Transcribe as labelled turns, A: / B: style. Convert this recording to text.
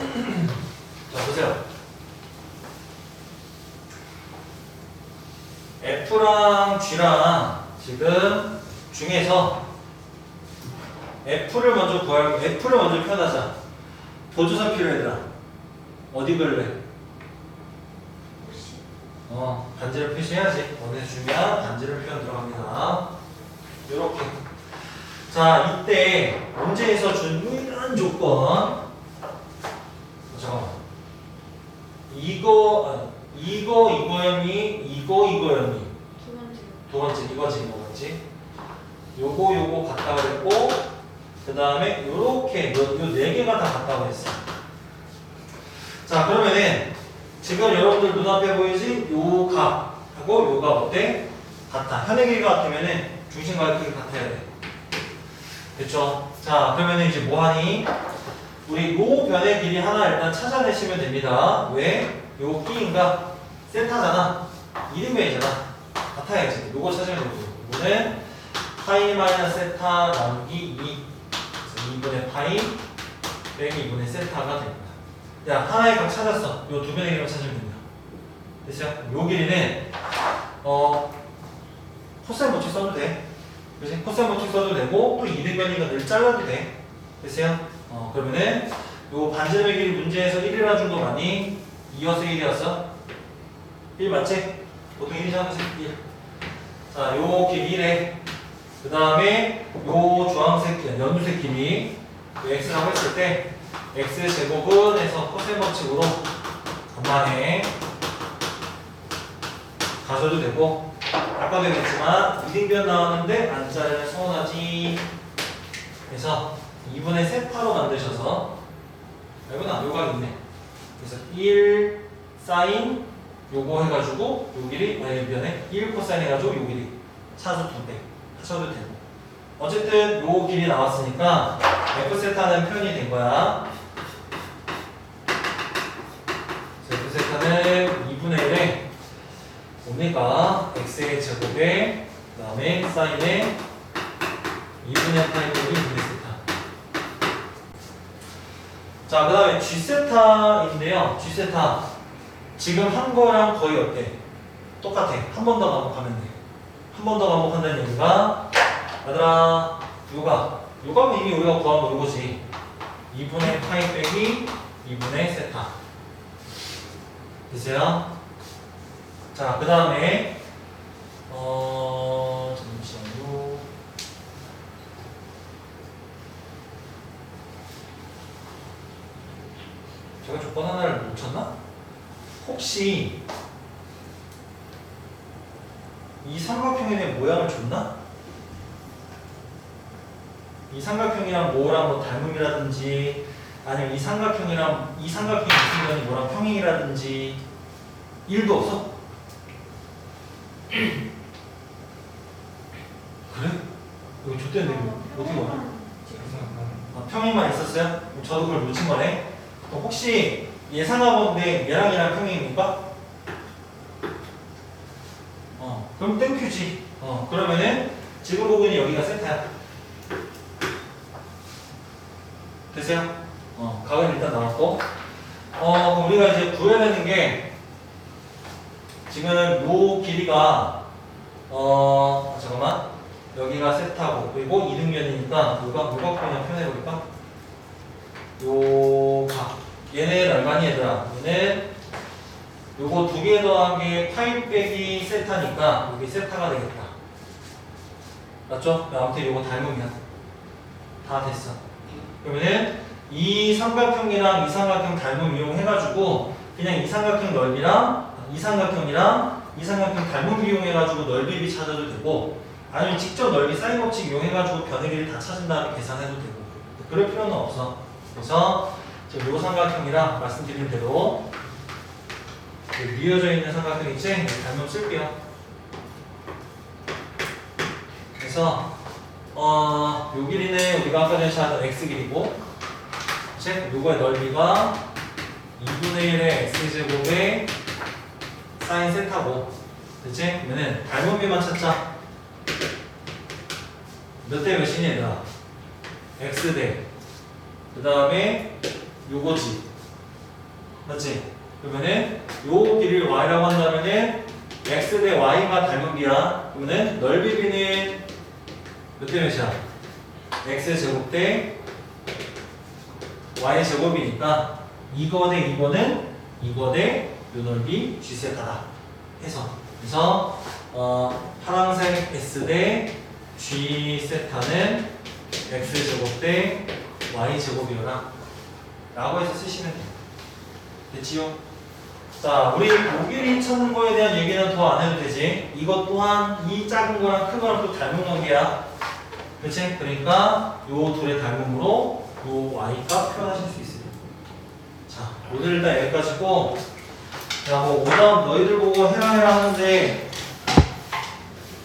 A: 자, 보세요. F랑 G랑 지금 중에서 F를 먼저 구할, F를 먼저 표현하자. 보조선 필요해더라. 어디 그을래? 어, 반지를 표시해야지. 어느 중요한 반지를 표현 들어갑니다. 요렇게. 자, 이때 문제에서 준 이런 조건. 잠깐만. 이거, 아, 이거, 이거였니? 이거, 이거였니?
B: 두 번째.
A: 두 번째, 이거지, 이거지. 요거, 요거 같다고 그랬고, 그 다음에 요렇게, 요, 요네 개가 다 같다고 했어. 자, 그러면은, 지금 여러분들 눈앞에 보이지? 요 각하고 요가 어때? 같아. 현의 길이가 같으면은 중심과 길이 같아야 돼. 됐죠? 자, 그러면은 이제 뭐하니? 우리 요 변의 길이 하나 일단 찾아내시면 됩니다. 왜? 요 B인가? 세타잖아. 이등변이잖아. 같아야지. 요거 찾으면 되고. 이거는 파이 마이너스 세타 나누기 2. 그래서 2분의 파이 빼기 2분의 세타가 됩니다. 야, 하나의 각 찾았어. 요 두 변의 길이만 찾으면 됩니다. 됐어요? 요 길이는, 어, 코사인 법칙 써도 돼. 그지? 코사인 법칙 써도 되고, 또 이등변이니까 늘 잘라도 돼. 됐어요? 어, 그러면은, 요 반지름의 길이 문제에서 1이라 준 거 맞니? 2여서 1이었어? 1 맞지? 보통 1이잖아, 1. 자, 요 길이래. 그 다음에 요 주황색, 길, 연두색 길이 요 x라고 했을 때 x 제곱은 해서 코사인 법칙으로 간만에 가져도 되고 아까도 얘기했지만 이등변 나왔는데 안 자르면 서운하지 그래서 2분의 세파로 만드셔서 이건 요각 있네. 그래서 1 사인 요거 해가지고 요 길이 y변에 1 코사인 해가지고 요 길이 차수 두배 하셔도 되고. 어쨌든 요 길이 나왔으니까 f 세타는 표현이 된 거야. f 세타는 2분의 1에 뭡니까 x의 제곱에 그 다음에 사인에 2분의 파이 빼기 2분의 세타 자, 그 다음에 G세타인데요. G세타. 지금 한 거랑 거의 어때? 똑같아. 한 번 더 반복하면 돼. 한 번 더 반복한다는 얘기가, 얘들아, 요가. 요가면 이미 우리가 구한 거 요거지. 2분의 파이 빼기 2분의 세타. 됐어요? 자, 그 다음에, 어, 잠시만요. 제가 조건 하나를 놓쳤나? 혹시 이 삼각형의 모양을 줬나? 이 삼각형이랑 뭐랑 뭐 닮음이라든지 아니면 이 삼각형이랑 이 삼각형이 무슨 면이 뭐랑 평행이라든지 일도 없어? 그래? 이거 줬대는데 어떻게 알아? 아, 평행만 있었어요? 저도 그걸 놓친 거네. 혹시 예상하건데 얘랑 얘랑 평행입니까? 어, 그럼 땡큐지. 어, 그러면은 지금 부분이 여기가 세타야. 됐어요? 어, 각은 일단 나왔고. 어, 우리가 이제 구해야 되는 게 지금 요 길이가 어, 잠깐만. 여기가 세타고 그리고 이등변이니까 요각 요각 그냥 표현해 볼까? 요각. 얘네 얼마니 얘들아? 얘는 요거 두개게 파이 빼기 세타니까 여기 세타가 되겠다. 맞죠? 아무튼 요거 닮으면 다 됐어. 그러면은 이 삼각형이랑 이 삼각형 닮음 이용해가지고 그냥 이 삼각형 넓이랑 이 삼각형이랑 이 삼각형 닮음 이용해가지고 넓이 비 찾아도 되고 아니면 직접 넓이 사인 법칙 이용해가지고 변의 길이를 다 찾은 다음에 계산해도 되고. 그럴 필요는 없어 그래서 지금 요 삼각형이랑 말씀드린 대로 그 미어져 있는 삼각형 있지? 닮음 쓸게요 그래서 어, 요 길이는 우리가 아까 전에 찾은 x 길이고 즉 요거의 넓이가 2분의 1의 x제곱의 사인 세타고 그치? 그러면은 닮음비만 찾자 몇 대 몇이니 얘들아? x 대. 그 다음에 요거지. 맞지? 그러면은 요 길이를 y라고 한다면은 x 대 y가 닮은 비야. 그러면은 넓이 비는 몇대 몇이야? x 제곱 대 y 제곱이니까 이거 대 이거는 이거 대요 넓이 g 세타다. 해서 그래서 어, 파란색 s 대 g 세타는 x 제곱 대 y 제곱이어라. 라고 해서 쓰시면 돼요. 됐지요? 자, 우리 모길이 찾는 거에 대한 얘기는 더 안 해도 되지. 이것 또한 이 작은 거랑 큰 거랑 또 닮은 관계야. 그치? 그러니까 요 둘의 닮음으로 요 y값 표현하실 수 있어요. 자, 오늘 일단 여기까지고 야, 뭐 오답 너희들 보고 해라 해라 하는데